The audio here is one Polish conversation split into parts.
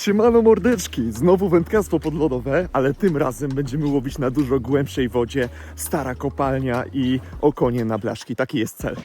Siemano mordeczki, znowu wędkarstwo podlodowe, ale tym razem będziemy łowić na dużo głębszej wodzie, stara kopalnia i okonie na blaszki. Taki jest cel.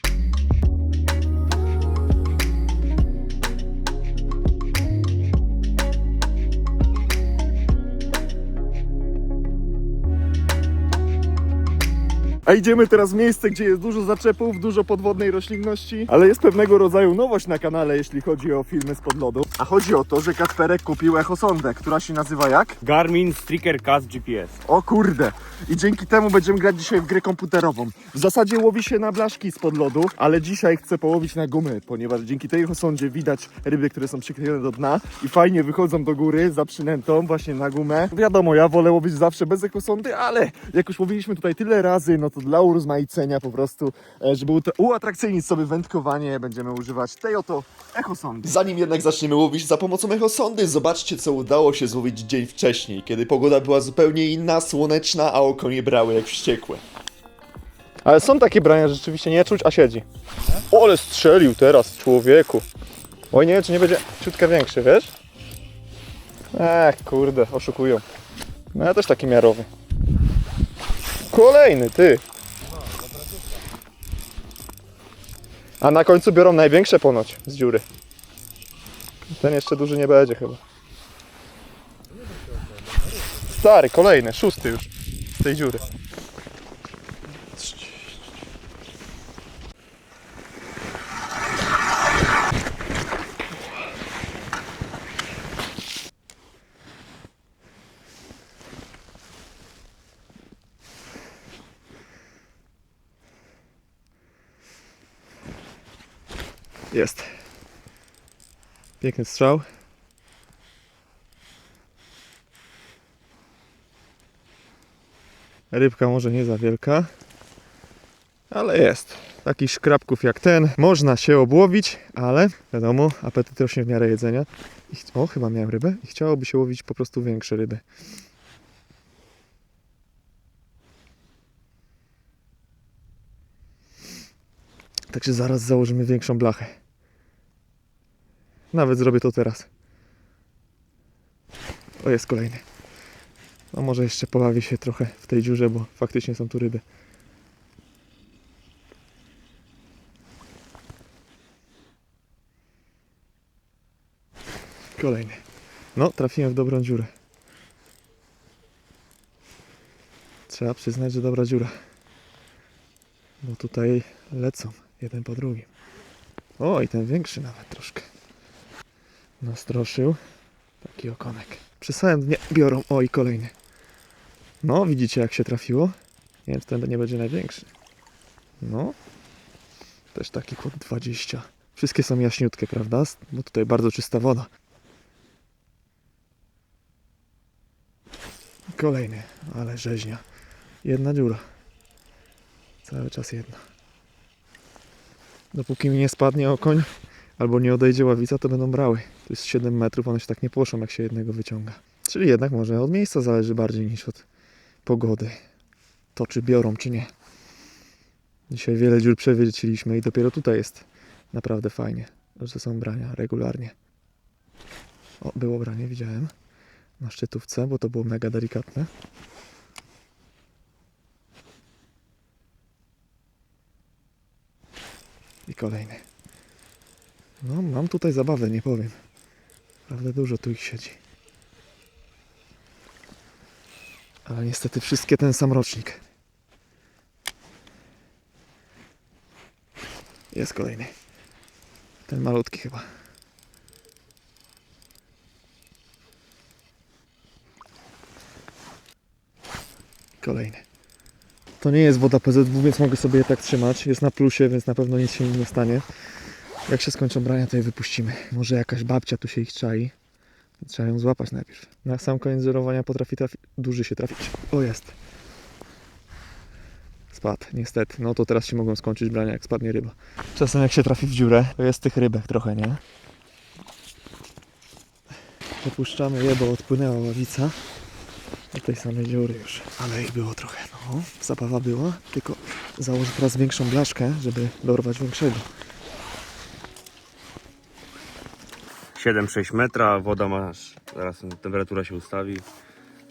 A idziemy teraz w miejsce, gdzie jest dużo zaczepów, dużo podwodnej roślinności, ale jest pewnego rodzaju nowość na kanale, jeśli chodzi o filmy z podlodu. A chodzi o to, że Kacperek kupił echosondę, która się nazywa jak? Garmin Striker Cast GPS. O kurde! I dzięki temu będziemy grać dzisiaj w grę komputerową. W zasadzie łowi się na blaszki spod lodu, ale dzisiaj chcę połowić na gumy, ponieważ dzięki tej echosondzie widać ryby, które są przyklejone do dna i fajnie wychodzą do góry za przynętą właśnie na gumę. Wiadomo, ja wolę łowić zawsze bez echosondy, ale jak już łowiliśmy tutaj tyle razy, no to dla urozmaicenia po prostu, e, żeby uatrakcyjnić sobie wędkowanie, będziemy używać tej oto echosondy. Zanim jednak zaczniemy łowić za pomocą echosondy, zobaczcie co udało się złowić dzień wcześniej, kiedy pogoda była zupełnie inna, słoneczna, a oko nie brały jak wściekłe. Ale są takie brania, że rzeczywiście nie czuć, a siedzi. Ole strzelił teraz, człowieku. Oj, nie wiem, czy nie będzie ciutkę większy, wiesz? Ech, kurde, oszukują. No ja też taki miarowy. Kolejny, ty. A na końcu biorą największe ponoć z dziury. Ten jeszcze duży nie będzie chyba. Stary, kolejny, szósty już z tej dziury. Jest. Piękny strzał. Rybka może nie za wielka, ale jest. Takich szkrabków jak ten można się obłowić, ale wiadomo, apetyt rośnie w miarę jedzenia. I, o, chyba miałem rybę i chciałoby się łowić po prostu większe ryby. Także zaraz założymy większą blachę. Nawet zrobię to teraz. O, jest kolejny. No może jeszcze pobawię się trochę w tej dziurze, bo faktycznie są tu ryby. Kolejny. No, trafiłem w dobrą dziurę. Trzeba przyznać, że dobra dziura. Bo tutaj lecą jeden po drugim. O, i ten większy nawet troszkę. Nastroszył. Taki okonek. Przysłałem nie biorą. O, i kolejny. No, widzicie jak się trafiło? Nie wiem, czy ten nie będzie największy. No. Też taki pod 20. Wszystkie są jaśniutkie, prawda? Bo tutaj bardzo czysta woda. Kolejny, ale rzeźnia. Jedna dziura. Cały czas jedna. Dopóki mi nie spadnie okoń, albo nie odejdzie ławica, to będą brały. To jest 7 metrów, one się tak nie poszą, jak się jednego wyciąga. Czyli jednak może od miejsca zależy bardziej niż od pogody. To czy biorą, czy nie. Dzisiaj wiele dziur przewieciliśmy i dopiero tutaj jest naprawdę fajnie, że są brania regularnie. O, było branie, widziałem. Na szczytówce, bo to było mega delikatne. I kolejny. No, mam tutaj zabawę, nie powiem. Naprawdę dużo tu ich siedzi. Ale niestety wszystkie ten sam rocznik. Jest kolejny. Ten malutki chyba. Kolejny. To nie jest woda PZW, więc mogę sobie je tak trzymać. Jest na plusie, więc na pewno nic się nie stanie. Jak się skończą brania, to je wypuścimy. Może jakaś babcia tu się ich czai. Trzeba ją złapać najpierw. Na sam koniec żerowania potrafi trafi... duży się trafić. O, jest. Spadł, niestety. No to teraz się mogą skończyć brania, jak spadnie ryba. Czasem jak się trafi w dziurę, to jest tych rybek trochę, nie? Przepuszczamy je, bo odpłynęła ławica. Do tej samej dziury już. Ale ich było trochę, no. Zabawa była, tylko założę teraz większą blaszkę, żeby dorwać większego. 7-6 metra, woda masz, zaraz temperatura się ustawi.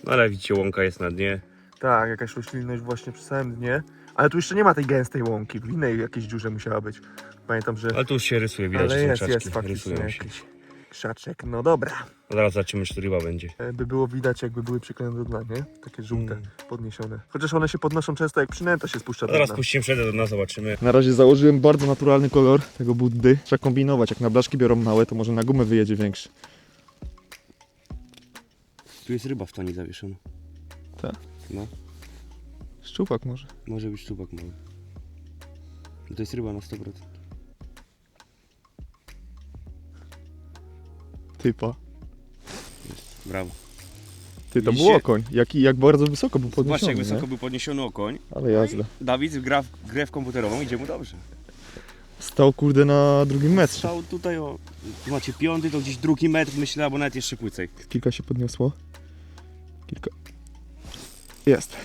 No ale widzicie, łąka jest na dnie. Tak, jakaś roślinność właśnie przy samym dnie. Ale tu jeszcze nie ma tej gęstej łąki. W innej jakiejś dziurze musiała być. Pamiętam, że... Ale tu już się rysuje, widać, Ale że są jest, jest faktycznie rysują się. jakiś krzaczek. No dobra. No zaraz zobaczymy, czy to ryba będzie. E, By było widać, jakby były przyklejone do dna, nie? Takie żółte, Mm. podniesione. Chociaż one się podnoszą często, jak przynęta się spuszcza do zaraz dna. puścimy przejdę do dna, zobaczymy. Na razie założyłem bardzo naturalny kolor tego buddy. Trzeba kombinować. Jak na blaszki biorą małe, to może na gumę wyjedzie większy. Tu jest ryba w toni zawieszona. Tak? No, Szczupak może. może być szczupak mały. To jest ryba na 100%. Typa. Brawo. Ty, to Widzicie? był okoń. Jak, jak bardzo wysoko był podniesiony, Zobaczcie, jak nie? wysoko był podniesiony okoń. Ale jazda. Dawid gra w grę w komputerową, idzie mu dobrze. Stał kurde na drugim metrze. Strzał tutaj o... Tu macie piąty, to gdzieś drugi metr, myślę, albo nawet jeszcze płycej. Kilka się podniosło. Kilka. Jest.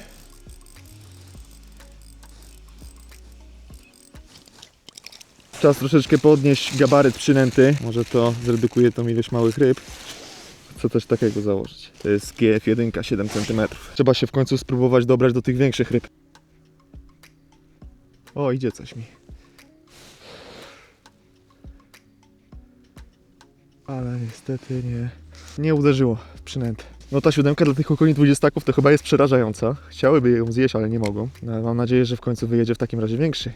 Czas troszeczkę podnieść gabaryt przynęty. Może to zredukuje tą ilość małych ryb. Chcę też takiego założyć. To jest GF1 7 cm. Trzeba się w końcu spróbować dobrać do tych większych ryb. O, idzie coś mi. Ale niestety nie, nie uderzyło w. No ta siódemka dla tych okoni dwudziestaków to chyba jest przerażająca. Chciałyby ją zjeść, ale nie mogą. No, mam nadzieję, że w końcu wyjedzie w takim razie większy.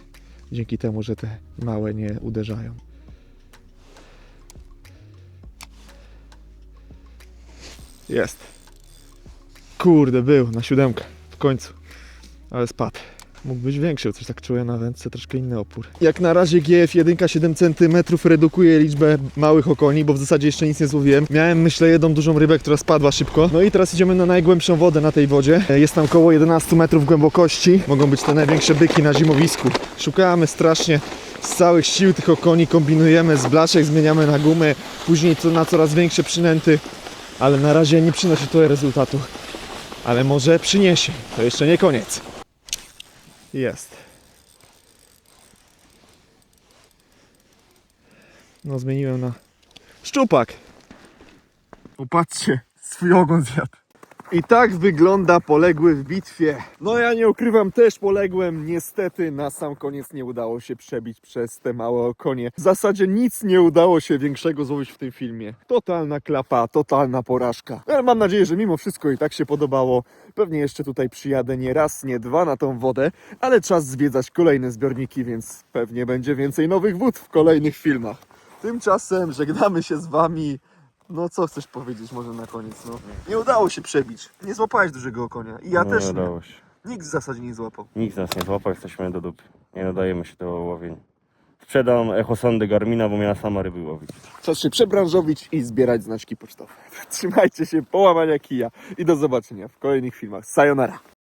Dzięki temu, że te małe nie uderzają. Jest. Kurde, był na siódemkę. W końcu. Ale spadł. Mógł być większy, coś tak czuję na wędce, troszkę inny opór. Jak na razie GF1 7 cm redukuje liczbę małych okoni, bo w zasadzie jeszcze nic nie złowiłem. Miałem myślę jedną dużą rybę, która spadła szybko. No i teraz idziemy na najgłębszą wodę na tej wodzie. E, Jest tam około 11 metrów głębokości. Mogą być te największe byki na zimowisku. Szukamy strasznie z całych sił tych okoni, kombinujemy z blaszek, zmieniamy na gumy, później to na coraz większe przynęty. Ale na razie nie przynosi to rezultatu. Ale może przyniesie. To jeszcze nie koniec. Jest. No zmieniłem na szczupak. Popatrzcie, swój ogon zjadł. I tak wygląda poległy w bitwie. No ja nie ukrywam, też poległem. Niestety na sam koniec nie udało się przebić przez te małe okonie. W zasadzie nic nie udało się większego złowić w tym filmie. Totalna klapa, totalna porażka. Ale mam nadzieję, że mimo wszystko i tak się podobało. Pewnie jeszcze tutaj przyjadę nie raz, nie dwa na tą wodę, ale czas zwiedzać kolejne zbiorniki, więc pewnie będzie więcej nowych wód w kolejnych filmach. Tymczasem żegnamy się z wami. No co chcesz powiedzieć może na koniec, no? Nie udało się przebić. Nie złapałeś dużego konia. I ja no, też nie. udało się. Nikt w zasadzie nie złapał. Nikt nas nie złapał, jesteśmy do dupy. Nie nadajemy się do łowień. Sprzedam echosondy Garmina, bo miała sama ryby łowić. Czas się przebranżowić i zbierać znaczki pocztowe. Trzymajcie się, połamania kija i do zobaczenia w kolejnych filmach. Sayonara!